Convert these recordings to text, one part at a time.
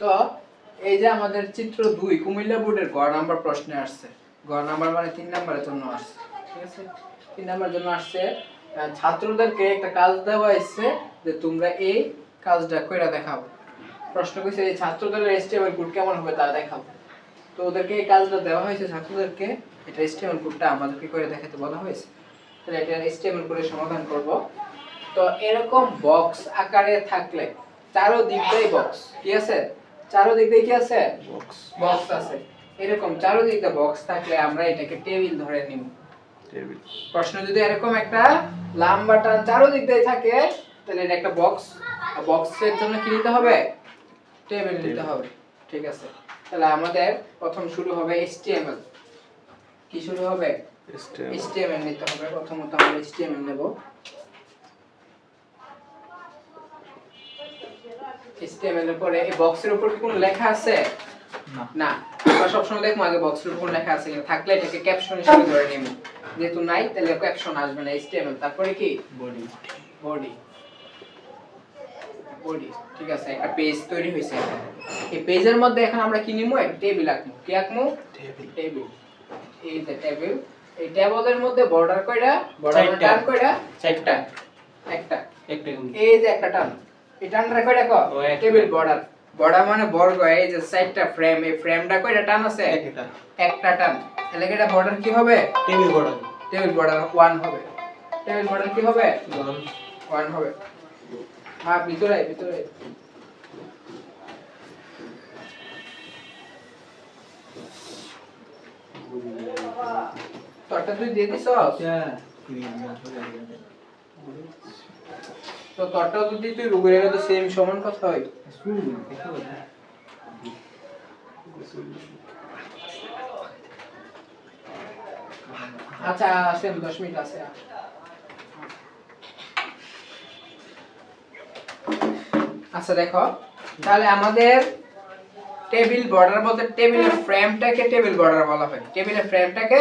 তো এই যে আমাদের চিত্র দুই, কুমিল্লা বোর্ডের গ নাম্বার প্রশ্নে আসছে। গ নাম্বার মানে তিন নাম্বারের জন্য আসছে, ঠিক আছে? তিন নাম্বারের জন্য আসছে ছাত্রদেরকে একটা কাজ দেওয়া হয়েছে যে তোমরা এই কাজটা কইরা দেখাও। প্রশ্ন কইছে, এই ছাত্রদের এসটিএমএল কোড কেমন হবে তা দেখাও। তো ওদেরকে এই কাজটা দেওয়া হয়েছে ছাত্রদেরকে, এটা এসটিএমএল কোডটা আমাদেরকে করে দেখাতে বলা হয়েছে। তাহলে এটা এসটিএমএল কোডের সমাধান করব। তো এরকম বক্স আকারে থাকলে চারো দিক বক্স কি আছে? চারো দিক দিয়ে কি আছে? বক্স বক্স আছে। এরকম চারো দিয়ে বক্স থাকলে আমরা এটাকে টেবিল ধরে নিব। টেবিল প্রশ্ন যদি এরকম একটা লম্বা টান চারো দিক দিয়ে থাকে তাহলে এটা একটা বক্স আর বক্সের জন্য কি নিতে হবে? টেবিল নিতে হবে। ঠিক আছে। তাহলে আমাদের প্রথম শুরু হবে HTML কি শুরু হবে? HTML নিতে হবে। প্রথমত আমরা HTML নেব। HTML এর পরে এই বক্সের উপর কি কোনো লেখা আছে? না। আমরা সবসময় দেখব আগে বক্সের উপর লেখা আছে কিনা। থাকলে এটাকে ক্যাপশন হিসেবে ধরে নেব। যেহেতু নাই তাহলে ক্যাপশন আসবে না HTML তারপরে কি? বডি বডি বডি ঠিক আছে একটা পেজ তৈরি হয়েছে এই পেজের মধ্যে এখন আমরা কি নিবো? একটা টেবিল আঁকবো। কি আঁকবো? টেবিল টেবিল এই যে টেবিল এই টেবিলের মধ্যে বর্ডার কয়টা? বর্ডার। টান কয়টা? চারটা। একটা। একটা। এই যে একটা টান। এই টানটা কয়টা ক। Table border. বর্ডার মানে বর্গ এই যে সাইডটা ফ্রেম এই ফ্রেমটা কয়টা টান আছে? একটা। একটা টান। তাহলে কি এটা বর্ডার কি হবে? Table border. Table border one হবে। টেবিল বর্ডার কি হবে? ওয়ান হবে। হ্যাঁ ভিতরে ভিতরে। তোরটা তুই দিয়ে দিছ তো তোরটাও যদি তুই রুগের গেলে তো সেম সমান কথা হয়। আচ্ছা সেম দশ মিনিট আছে। আচ্ছা দেখো তাহলে আমাদের টেবিল বর্ডার বলতে টেবিলের ফ্রেমটাকে টেবিল বর্ডার বলা হয়। টেবিলের ফ্রেমটাকে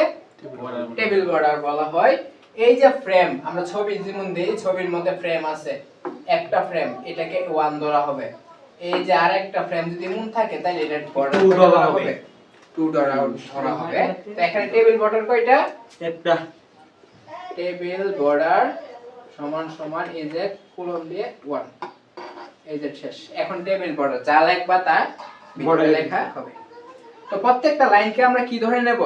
টেবিল বর্ডার বলা হয়। এই যে ফ্রেম আমরা ছবি যেমন দিই ছবির মধ্যে ফ্রেম আছে একটা ফ্রেম এটাকে ওয়ান ধরা হবে। এই যে আরেকটা ফ্রেম যদি এমন থাকে তাহলে এটা বর্ডার Two ধরা হবে। টু ধরা ধরা হবে। তো এখানে টেবিল বর্ডার কয়টা? একটা। টেবিল বর্ডার সমান সমান এই যে কলম দিয়ে ওয়ান এই যে শেষ। এখন টেবিল বর্ডার যা লিখবা তা Border লেখা হবে। তো প্রত্যেকটা লাইনকে আমরা কি ধরে নেব?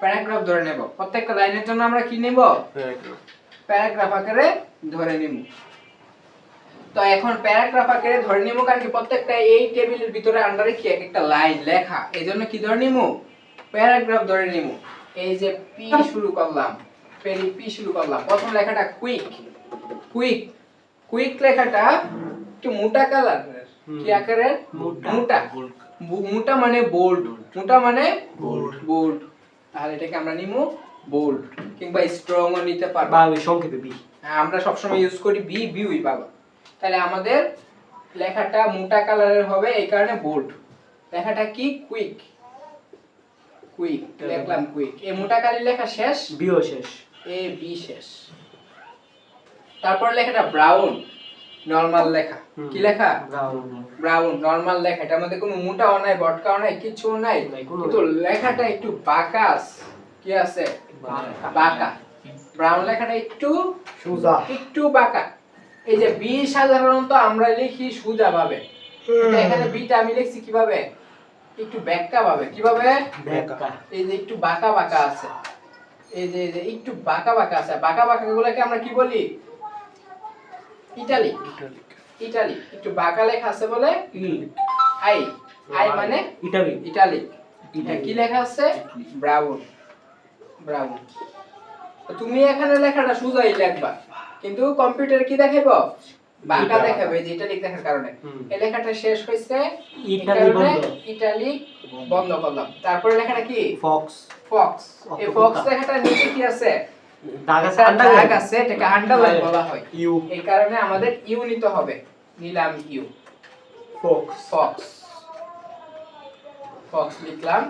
প্যারাগ্রাফ ধরে নেব। প্রত্যেকটা লাইনের জন্য আমরা কি নেব? প্যারাগ্রাফ। আকারে ধরে নিব। তো এখন প্যারাগ্রাফ আকারে ধরে নিব কারণ কি প্রত্যেকটা এই টেবিলের ভিতরে আন্ডারে কি এক একটা লাইন লেখা। এই জন্য কি ধরে নিব? প্যারাগ্রাফ ধরে নিব। এই যে পি শুরু করলাম। পেরি পি শুরু করলাম। প্রথম লেখাটা কুইক কুইক কুইক লেখাটা একটু মোটা কালারের কি আকারের? মোটা। মোটা। মানে বোল্ড মোটা মানে Bold. বোল্ড তাহলে এটাকে আমরা নিমু বোল্ড কিংবা স্ট্রং ও নিতে পারব। বা ওই সংক্ষেপে বি হ্যাঁ, আমরা সবসময় ইউজ করি বি বিউই পাবা তাহলে আমাদের লেখাটা মোটা কালারের হবে এই কারণে বোল্ড লেখাটা কি? কুইক কুইক লিখলাম কুইক এই মোটা কালি লেখা শেষ? বিও শেষ। এ বি শেষ। তারপর লেখাটা ব্রাউন নরমাল লেখা। কি লেখা? ব্রাউন ব্রাউন নরমাল লেখা। এটার মধ্যে কোনো মোটাও নাই বটকাও নাই কিছু নাই। কিন্তু লেখাটা একটু বাঁকা আছে। কি আছে? বাঁকা। ব্রাউন লেখাটা একটু সুজা। একটু বাঁকা। এই যে বি সাধারণত আমরা লিখি সোজা ভাবে। এখানে বিটা আমি লিখছি কীভাবে? একটু ব্যাক্কা ভাবে। কীভাবে? এই যে একটু বাঁকা বাঁকা আছে। এই যে এই যে একটু বাঁকা বাঁকা আছে। বাঁকা বাঁকা গুলোকে আমরা কি বলি? ইটালিক। ইটালিক। একটু বাঁকা লেখা আছে বলে? আই। আই মানে? Italy italic. কি লেখা আছে? ব্রাউন। ব্রাউন। তুমি এখানে লেখাটা সোজাই লিখবা। কিন্তু কম্পিউটার কি দেখাইব? বাঁকা। দেখাবে যে ইটালিক দেখার কারণে। এই লেখাটা শেষ হয়েছে ইটালিক বন্ধ করলাম। তারপরে লেখাটা কি? ফক্স। ফক্স। এই ফক্স লেখাটা নিচে কি আছে? দাগ আছে একটা দাগ আন্ডার আছে এটাকে আন্ডারলাইন বলা হয় ইউ। এই কারণে আমাদের ইউ নিতে হবে নিলাম ইউ। ফক্স ফক্স ফক্স লিখলাম।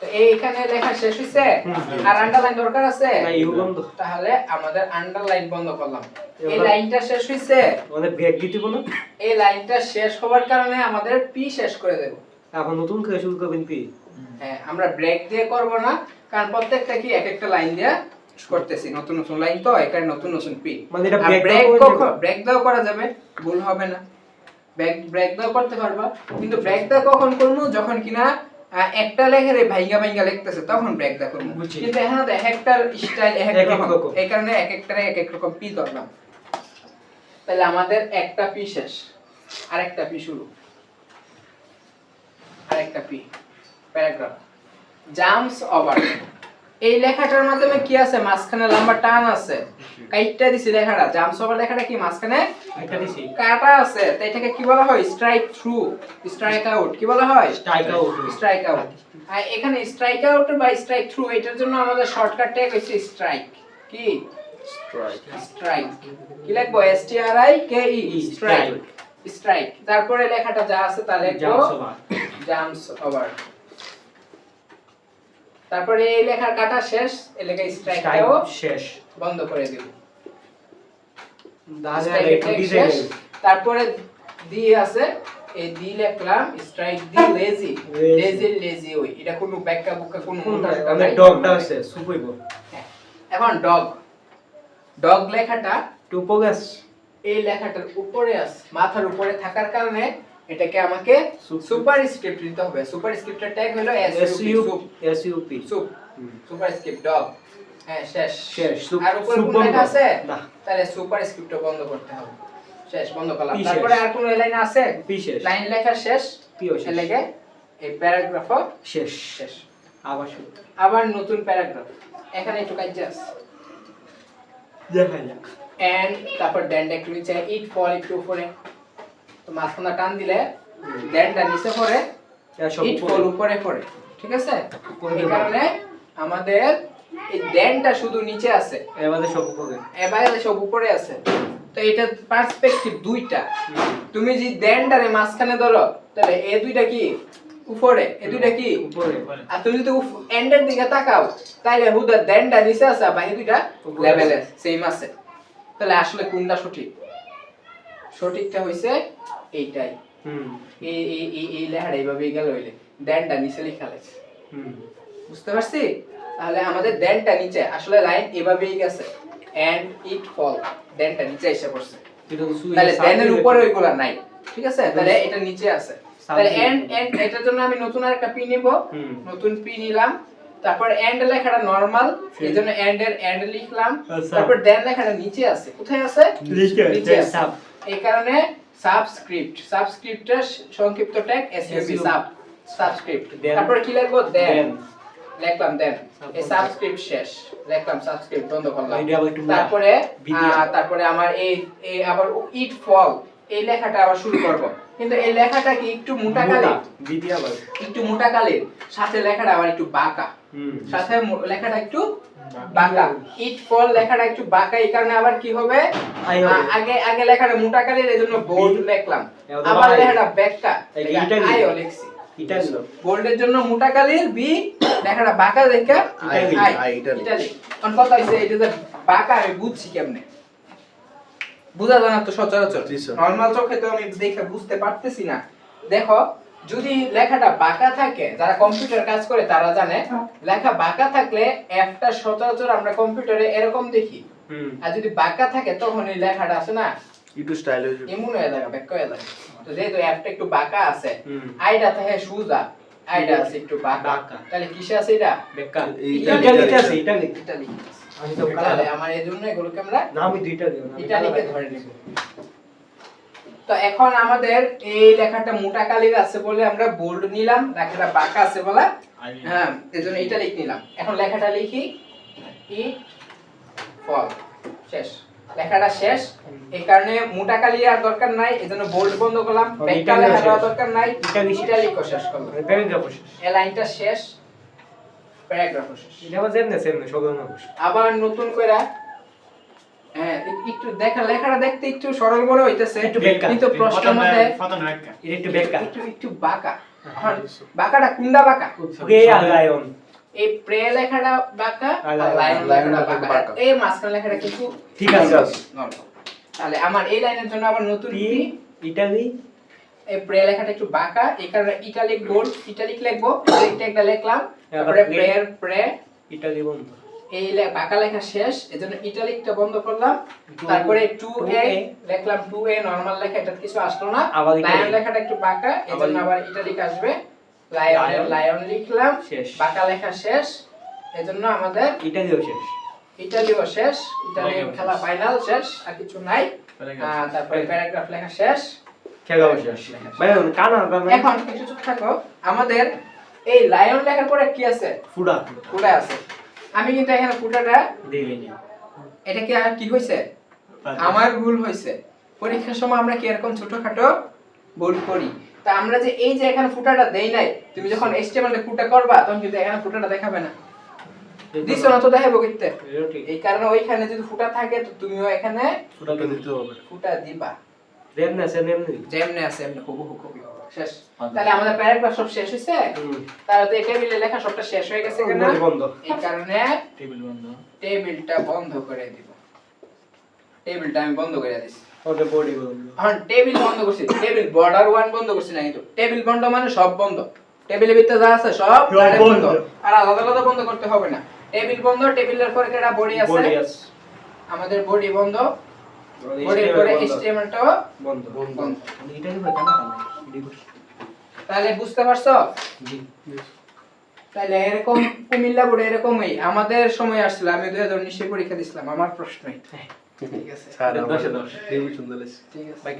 তো এইখানে লেখা শেষ হইছে? আর আন্ডারলাইন দরকার আছে? না ইউ বন্ধ। তাহলে আমাদের আন্ডারলাইন বন্ধ করলাম। এই লাইনটা শেষ হইছে? আমাদের ব্রেক দিতে বলো এই লাইনটা শেষ হওয়ার কারণে আমাদের পি শেষ করে দেব। এখন নতুন করে শুরু করবেন পি হ্যাঁ আমরা ব্রেক দিয়ে করব না কারণ প্রত্যেকটা কি এক একটা লাইন দিয়ে করতেছি নতুন নতুন লাইন তো এখানে নতুন নতুন পি মানে এটা আর ব্রেক ব্রেক দাও করা যাবে ভুল হবে না। ব্রেক ব্রেক দাও করতে পারবা কিন্তু ব্রেক দাও কখন করব যখন কিনা একটা লেখারে ভাইঙ্গা ভাইঙ্গা লিখতেছে তখন ব্রেক দাও করব কিন্তু তো এক একটার স্টাইল এক এক রকম। এই কারণে এক একটারে এক এক রকম পি ধরলাম। তাহলে আমাদের একটা পি শেষ। আরেকটা পি শুরু। আরেকটা পি প্যারাগ্রাফ জাম্পস ওভার এই লেখাটার মাধ্যমে কি আছে? মাঝখানে লম্বা টান আছে। কাইটটা দিছি লেখাটা। জাম্পস ওভার লেখাটা কি? মাঝখানে? একটা দিছি। কাটা আছে। তো এটাকে কি বলা হয়? স্ট্রাইক থ্রু স্ট্রাইক আউট কি বলা হয়? Strike out. স্ট্রাইক আউট আর এখানে স্ট্রাইক আউট বা স্ট্রাইক থ্রু এটার জন্য আমাদের শর্টকাট ট্যাগ হচ্ছে স্ট্রাইক কি? স্ট্রাইক কি লিখব? S T R I K E strike strike তারপরে লেখাটা যা আছে তা লিখব। জাম্পস ওভার তারপরে এই লেখার কাটা শেষ এই লেখা স্ট্রাইকটাও শেষ। বন্ধ করে দিব। তারপরে দি আছে এই দি লিখলাম strike the lazy lazy lazy ওই। এটা কোনো ব্যাখ্যা বুকা কোনো। ডগটা আছে সুপাইব হ্যাঁ। এখন ডগ ডগ লেখাটা টুপোগাস এই লেখাটার উপরে আছে মাথার উপরে থাকার কারণে এটাকে আমাকে সুপার স্ক্রিপ্ট দিতে হবে। সুপার স্ক্রিপ্টের ট্যাগ হলো S U S U P sup superscript tag হ্যাঁ শেষ। শেষ। আর উপরে কোন লেখা আছে? না। তাহলে সুপার স্ক্রিপ্টও বন্ধ করতে হবে। শেষ বন্ধ করলাম। তারপরে আর কোন লাইন আছে? পি শেষ। লাইন লেখা শেষ। পিও শেষ। লেগে এই প্যারাগ্রাফ শেষ। শেষ। আবার শুরু। আবার নতুন প্যারাগ্রাফ এখানে একটু কাজ আছে। দেখা যাক। এন্ড তারপর একটু নিচে ইট ফল একটু উপরে। তো মাঝখানে টান দিলে দেনটা নিচে পড়ে ইট উপরে। ফল উপরে পড়ে ঠিক আছে? এই কারণে আমাদের এই দেনটা শুধু নিচে আছে। এবারে সব উপরে। এবারে সব উপরে আছে। তো এটা পার্সপেক্টিভ দুইটা। তুমি দেনটারে মাঝখানে ধরো তাহলে এই দুইটা কি? উপরে। এই দুইটা কি? উপরে। আর তুমি যদি এন্ডের দিকে তাকাও তাইলে হুদা দেনটা নিচে আছে আর বাকি দুইটা লেভেলে সেম আছে। তাহলে আসলে কোনটা সঠিক? সঠিকটা হইছে এইটাই। এই এই এই লেখাটা গেল হইলে। দেনটা নিচে লেখা লাগছে। বুঝতে পারছি? তাহলে আমাদের দেনটা নিচে। আসলে লাইন এভাবেই গেছে। এন্ড ইট ফল দেনটা নিচে এসে পড়ছে। তাহলে দেনের উপরে ওইগুলা নাই। ঠিক আছে? তাহলে এটা নিচে আছে। তাহলে এন্ড এন্ড এটার জন্য আমি নতুন আরেকটা পি নিব। নতুন পি নিলাম। তারপর এন্ড লেখাটা নরমাল এই জন্য এন্ড এর এন্ড লিখলাম। আচ্ছা। তারপর দেন লেখাটা নিচে আছে। কোথায় আছে? নিচে, আছে। সাব। এই কারণে সাবস্ক্রিপ্ট। সাবস্ক্রিপ্টের সংক্ষিপ্ত tag SUP SUP sub subscript. তারপর কি লিখব? দেন লিখলাম দেন এই সাবস্ক্রিপ্ট শেষ। লিখলাম সাবস্ক্রিপ্ট বন্ধ করলাম। তারপরে তারপরে আমার এই এই আবার ইট ফল এই লেখাটা আবার শুরু করব। কিন্তু এই লেখাটা কি একটু মোটা কালি? একটু মোটা কালির সাথে লেখাটা আবার একটু বাঁকা। হুম। সাথে লেখাটা একটু বাঁকা। ইট ফল লেখাটা একটু বাঁকা এই কারণে আবার কি হবে? আই হবে। আ- আগে আগে লেখাটা মোটা কালির এজন্য বোল্ড লিখলাম। আবার লেখাটা লিখছি। বোল্ডের জন্য মোটা কালির বি লেখাটা বাঁকা ইটালি, কথা হইছে এটা যে বাঁকা আমি বুঝছি কেমনে? বুঝা যায় না তো সচরাচর। নরমাল চোখে তো আমি দেখে বুঝতে পারতেছি না। দেখো যদি লেখাটা বাঁকা থাকে যারা কম্পিউটার কাজ করে তারা জানে লেখা বাঁকা থাকলে একটা সচরাচর আমরা কম্পিউটারে এরকম দেখি। আর যদি বাঁকা থাকে তখন এই লেখাটা আছে না একটু স্টাইল হয়েছে এমন হয়ে ব্যাক হয়ে থাকে তো যেহেতু অ্যাপটা একটু বাঁকা আছে আইডা থাকে সুজা আইডা আছে একটু বাঁকা। বাঁকা। তাহলে কিসে আছে এটা? বেকার এটা নিতে আছে। এটা নিতে ইটালি আমি তো কালা আমার এই জন্য এগুলোকে আমরা না আমি দুইটা দিও না ইটালিকে ধরে নিব। তো এখন আমাদের এই লেখাটা মোটা কালির আছে বলে আমরা বোল্ড নিলাম লেখাটা বাঁকা আছে বলে। হ্যাঁ এজন্য ইটালিক নিলাম। এখন লেখাটা লিখি। ই ফল। শেষ। লেখাটা শেষ। এই কারণে মোটা কালি আর দরকার নাই এজন্য বোল্ড বন্ধ করলাম। বেকা লেখা দরকার নাই। শেষ। ইটালিকও শেষ করলাম। প্যারাগ্রাফ শেষ। এই লাইনটা শেষ। প্যারাগ্রাফ শেষ। এটা আবার যেমনে সেমনে সব না আবার নতুন করে এ- একটু দেখা লেখাটা দেখতে একটু সরল মনে হইতেছে। একটু বেকা। কিন্তু প্রশ্নের মধ্যে একটু বেকার একটু একটু বাঁকা। এখন বাঁকাটা কুন্ডা বাঁকা? এই প্রে লেখাটা বাঁকা লায়ন। বাঁকা। বাঁকা। এই মাঝখানে লেখাটা কিন্তু ঠিক আছে। তাহলে আমার এই লাইনের জন্য আবার নতুন ইটালি। এই প্রে লেখাটা একটু বাঁকা। এই কারণে ইটালিক বোল্ড ইটালিক লিখব। ইটালিকটা একটা লিখলাম। তারপরে প্রেয়ার প্রে। ইটালি বন্ধ। এই বাঁকা লেখা শেষ এজন্য ইটালিকটা বন্ধ করলাম। তারপরে 2a 2A লিখলাম 2a নরমাল লেখা এটা কিছু আসলো না। লায়ন লেখাটা একটু বাঁকা এজন্য আবার ইটালিক আসবে। Lion। লায়ন লিখলাম। শেষ। বাঁকা লেখা শেষ। এজন্য আমাদের ইটালিও শেষ। ইটালিও শেষ। Lion খেলা ফাইনাল শেষ আর কিছু নাই। তারপরে প্যারাগ্রাফ লেখা শেষ। খেলাও শেষ। ভাই কানা এখন একটু চুপ থাকো। আমাদের এই লায়ন লেখার পরে কি আছে? ফুডা। ফুটা আছে। আমি কিন্তু এখানে ফুটাটা দিইনি। এটা কি আর কি হয়েছে আমার ভুল হয়েছে পরীক্ষার সময় আমরা কি এরকম ছোটখাটো ভুল করি? তা আমরা যে এই যে এখানে ফুটাটা দেই নাই তুমি যখন এস্টিমেটে ফুটা করবা তখন কিন্তু এখানে ফুটাটা দেখাবে না। দিছো না তো দেখাবো কিতে এই কারণে ওইখানে যদি ফুটা থাকে তো তুমিও এখানে ফুটা দিতে হবে। ফুটা দিবা। যেমনি আছে তেমনি যেমনে আছে এমনি হুবহু কপি হবে শেষ। তাহলে আমাদের প্যারাগ্রাফ সব শেষ হয়েছে হুম। তাহলে তো এই টেবিলে লেখা সবটা শেষ হয়ে গেছে কেন? বন্ধ। এই কারণে টেবিল বন্ধ। টেবিলটা বন্ধ করে দিব। টেবিলটা আমি বন্ধ করে দিছি। ওটা বডি বন্ধ। এখন টেবিল বন্ধ করছি। টেবিল বর্ডার ওয়ান বন্ধ করছি না কিন্তু। টেবিল বন্ধ মানে সব বন্ধ। টেবিলের ভিতরে যা আছে সব বন্ধ। আর আলাদা আলাদা বন্ধ করতে হবে না। টেবিল বন্ধ টেবিলের পরে একটা বডি আছে। আমাদের বডি বন্ধ। পরে বন্ধ। বন্ধ। তাহলে বুঝতে পারছ? জি। তাহলে এরকম কুমিল্লা বোর্ডে এরকমই আমাদের সময় আসছিল আমি দুই হাজার উনিশে পরীক্ষা দিছিলাম আমার প্রশ্ন ঠিক আছে। স্যার দশে দশ। সুন্দর লাগছে ঠিক আছে। ভাই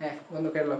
হ্যাঁ বন্ধ করল